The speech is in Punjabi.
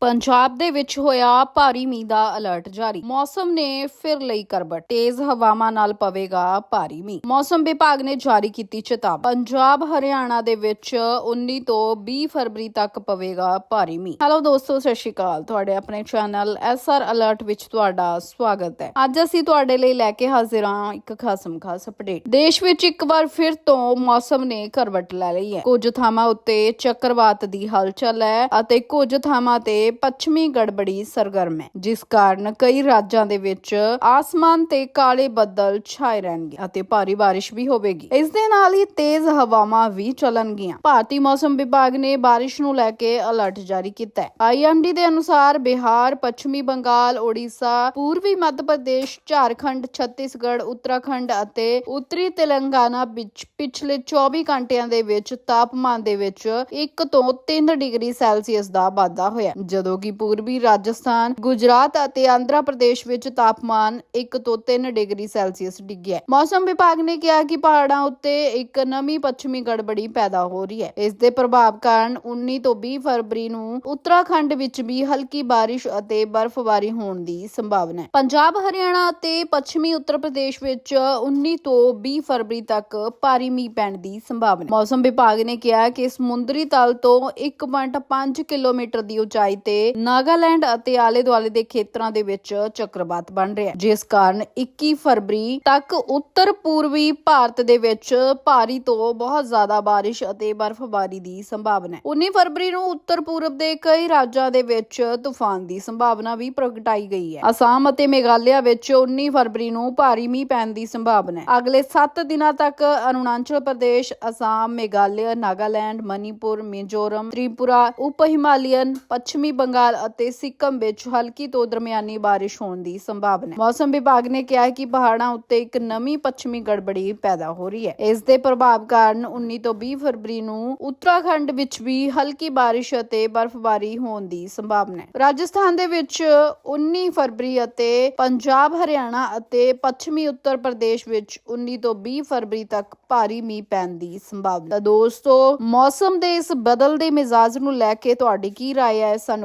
ਪੰਜਾਬ ਦੇ ਵਿੱਚ ਹੋਇਆ ਭਾਰੀ ਮੀਂਹ ਦਾ ਅਲਰਟ ਜਾਰੀ। ਮੌਸਮ ਨੇ ਫਿਰ ਲਈ ਕਰਵਟ। ਤੇਜ਼ ਹਵਾਵਾਂ ਨਾਲ ਪਵੇਗਾ ਭਾਰੀ ਮੀਂਹ। ਮੌਸਮ ਵਿਭਾਗ ਨੇ ਜਾਰੀ ਕੀਤੀ ਚੇਤਾਵਨੀ। ਪੰਜਾਬ, ਹਰਿਆਣਾ ਦੇ ਵਿੱਚ 19 ਤੋਂ 20 ਫਰਵਰੀ ਤੱਕ ਪਵੇਗਾ ਭਾਰੀ ਮੀਂਹ। ਹੈਲੋ ਦੋਸਤੋ, ਸਤਿ ਸ਼੍ਰੀ ਅਕਾਲ। ਤੁਹਾਡੇ ਆਪਣੇ ਚੈਨਲ ਐਸਆਰ ਅਲਰਟ ਵਿੱਚ ਤੁਹਾਡਾ ਸਵਾਗਤ ਹੈ। ਅੱਜ ਅਸੀਂ ਤੁਹਾਡੇ ਲਈ ਲੈ ਕੇ ਹਾਜ਼ਰ ਹਾਂ ਇੱਕ ਖਾਸਮ ਖਾਸ ਅਪਡੇਟ। ਦੇਸ਼ ਵਿੱਚ ਇੱਕ ਵਾਰ ਫਿਰ ਤੋਂ ਮੌਸਮ ਨੇ ਕਰਵਟ ਲੈ ਲਈ ਹੈ। ਕੁਝ ਥਾਵਾਂ ਉੱਤੇ ਚੱਕਰਵਾਤ ਦੀ ਹਲਚਲ ਹੈ ਅਤੇ ਕੁਝ ਥਾਵਾਂ ਤੇ ਪੱਛਮੀ ਗੜਬੜੀ ਸਰਗਰਮ ਹੈ, ਜਿਸ ਕਾਰਨ ਕਈ ਰਾਜਾਂ ਦੇ ਵਿੱਚ ਆਸਮਾਨ ਤੇ ਕਾਲੇ ਬੱਦਲ ਛਾਏ ਰਹਿਣਗੇ ਅਤੇ ਭਾਰੀ ਬਾਰਿਸ਼ ਵੀ ਹੋਵੇਗੀ। ਇਸ ਦੇ ਨਾਲ ਹੀ ਤੇਜ਼ ਹਵਾਵਾਂ ਵੀ ਚੱਲਣਗੀਆਂ। ਭਾਰਤੀ ਮੌਸਮ ਵਿਭਾਗ ਨੇ ਬਾਰਿਸ਼ ਨੂੰ ਲੈ ਕੇ ਅਲਰਟ ਜਾਰੀ ਕੀਤਾ ਹੈ। ਆਈਐਮਡੀ ਦੇ ਅਨੁਸਾਰ ਬਿਹਾਰ, ਪੱਛਮੀ ਬੰਗਾਲ ਓਡੀਸ਼ਾ ਪੂਰਬੀ ਮੱਧ ਪ੍ਰਦੇਸ਼, ਝਾਰਖੰਡ, ਛੱਤੀਸਗੜ੍ਹ, ਉੱਤਰਾਖੰਡ ਅਤੇ ਉੱਤਰੀ ਤੇਲੰਗਾਨਾ ਵਿੱਚ ਪਿਛਲੇ 24 ਘੰਟਿਆਂ ਦੇ ਵਿੱਚ ਤਾਪਮਾਨ ਦੇ ਵਿੱਚ 1 ਤੋਂ 3 ਡਿਗਰੀ ਸੈਲਸੀਅਸ ਦਾ ਵਾਧਾ ਹੋਇਆ ਜਦੋਂ ਕਿ ਪੂਰਬੀ ਰਾਜਸਥਾਨ, ਗੁਜਰਾਤ ਅਤੇ ਆਂਧਰਾ ਪ੍ਰਦੇਸ਼ ਵਿੱਚ ਤਾਪਮਾਨ 1 ਤੋਂ 3 ਡਿਗਰੀ ਸੈਲਸੀਅਸ ਡਿੱਗਿਆ ਮੌਸਮ ਵਿਭਾਗ ਨੇ ਕਿਹਾ ਕਿ ਪਹਾੜਾਂ ਉੱਤੇ ਇੱਕ ਨਵੀਂ ਪੱਛਮੀ ਗੜਬੜੀ ਪੈਦਾ ਹੋ ਰਹੀ ਹੈ। ਇਸ ਦੇ ਪ੍ਰਭਾਵ ਕਾਰਨ 19 ਤੋਂ 20 ਫਰਵਰੀ ਨੂੰ ਉੱਤਰਾਖੰਡ ਵਿੱਚ ਵੀ ਹਲਕੀ ਬਾਰਿਸ਼ ਅਤੇ ਬਰਫ਼ਬਾਰੀ ਹੋਣ ਦੀ ਸੰਭਾਵਨਾ ਹੈ। ਪੰਜਾਬ, ਹਰਿਆਣਾ ਅਤੇ ਪੱਛਮੀ ਉੱਤਰ ਪ੍ਰਦੇਸ਼ ਵਿੱਚ 19 ਤੋਂ 20 ਫਰਵਰੀ ਤੱਕ ਭਾਰੀ ਮੀਂਹ ਪੈਣ ਦੀ ਸੰਭਾਵਨਾ ਮੌਸਮ ਵਿਭਾਗ ਨੇ ਕਿਹਾ ਕਿ ਸਮੁੰਦਰੀ ਤਲ ਤੋਂ 1.5 ਕਿਲੋਮੀਟਰ ਦੀ ਉਚਾਈ ਤੇ ਨਾਗਾਲੈਂਡ ਅਤੇ ਆਲੇ ਦੁਆਲੇ ਦੇ ਖੇਤਰਾਂ ਦੇ ਵਿੱਚ ਚੱਕਰਵਾਤ ਬਣ ਰਿਹਾ ਹੈ। ਜਿਸ ਕਾਰਨ 21 ਫਰਵਰੀ ਤੱਕ ਉੱਤਰ ਪੂਰਬੀ ਭਾਰਤ ਦੇ ਵਿੱਚ ਭਾਰੀ ਤੋਂ ਬਹੁਤ ਜ਼ਿਆਦਾ ਬਾਰਿਸ਼ ਅਤੇ ਬਰਫ਼ਬਾਰੀ ਦੀ ਸੰਭਾਵਨਾ ਹੈ। 19 ਫਰਵਰੀ ਨੂੰ ਉੱਤਰ ਪੂਰਬ ਦੇ ਕਈ ਰਾਜਾਂ ਦੇ ਵਿੱਚ ਤੂਫਾਨ ਦੀ ਸੰਭਾਵਨਾ ਵੀ ਪ੍ਰਗਟਾਈ ਗਈ ਹੈ। ਅਸਾਮ ਅਤੇ ਮੇਘਾਲਿਆ ਵਿੱਚ 19 ਫਰਵਰੀ ਨੂੰ ਭਾਰੀ ਮੀਂਹ ਪੈਣ ਦੀ ਸੰਭਾਵਨਾ ਹੈ। ਅਗਲੇ 7 ਦਿਨਾਂ ਤੱਕ ਅਰੁਣਾਚਲ ਪ੍ਰਦੇਸ਼, ਅਸਾਮ, ਮੇਘਾਲਿਆ, ਨਾਗਾਲੈਂਡ, ਮਨੀਪੁਰ, ਮਿਜ਼ੋਰਮ, ਤ੍ਰਿਪੁਰਾ ਉਪ ਹਿਮਾਲੀਅਨ ਪੱਛਮੀ ਬੰਗਾਲ ਅਤੇ ਸਿੱਕਮ ਵਿੱਚ ਹਲਕੀ ਤੋਂ ਦਰਮਿਆਨੀ ਬਾਰਿਸ਼ ਹੋਣ ਦੀ ਸੰਭਾਵਨਾ ਹੈ ਮੌਸਮ ਵਿਭਾਗ ਨੇ ਕਿਹਾ ਹੈ ਕਿ ਪਹਾੜਾਂ ਉੱਤੇ ਇੱਕ ਨਵੀਂ ਪੱਛਮੀ ਗੜਬੜੀ ਪੈਦਾ ਹੋ ਰਹੀ ਹੈ ਇਸ ਦੇ ਪ੍ਰਭਾਵ ਕਾਰਨ 19 ਤੋਂ 20 ਫਰਵਰੀ ਨੂੰ ਉੱਤਰਾਖੰਡ ਵਿੱਚ ਵੀ ਹਲਕੀ ਬਾਰਿਸ਼ ਅਤੇ ਬਰਫ਼ਬਾਰੀ ਹੋਣ ਦੀ ਸੰਭਾਵਨਾ ਹੈ ਰਾਜਸਥਾਨ ਦੇ ਵਿੱਚ 19 ਫਰਵਰੀ ਅਤੇ ਪੰਜਾਬ ਹਰਿਆਣਾ ਅਤੇ ਪੱਛਮੀ ਉੱਤਰ ਪ੍ਰਦੇਸ਼ ਵਿੱਚ 19 ਤੋਂ 20 ਫਰਵਰੀ ਤੱਕ ਭਾਰੀ ਮੀਂਹ ਪੈਣ ਦੀ ਸੰਭਾਵਨਾ ਤਾਂ ਦੋਸਤੋ ਮੌਸਮ ਦੇ ਇਸ ਬਦਲਦੇ ਮਿਜ਼ਾਜ ਨੂੰ ਲੈ ਕੇ ਤੁਹਾਡੀ ਕੀ رائے ਹੈ ਸਾਨੂੰ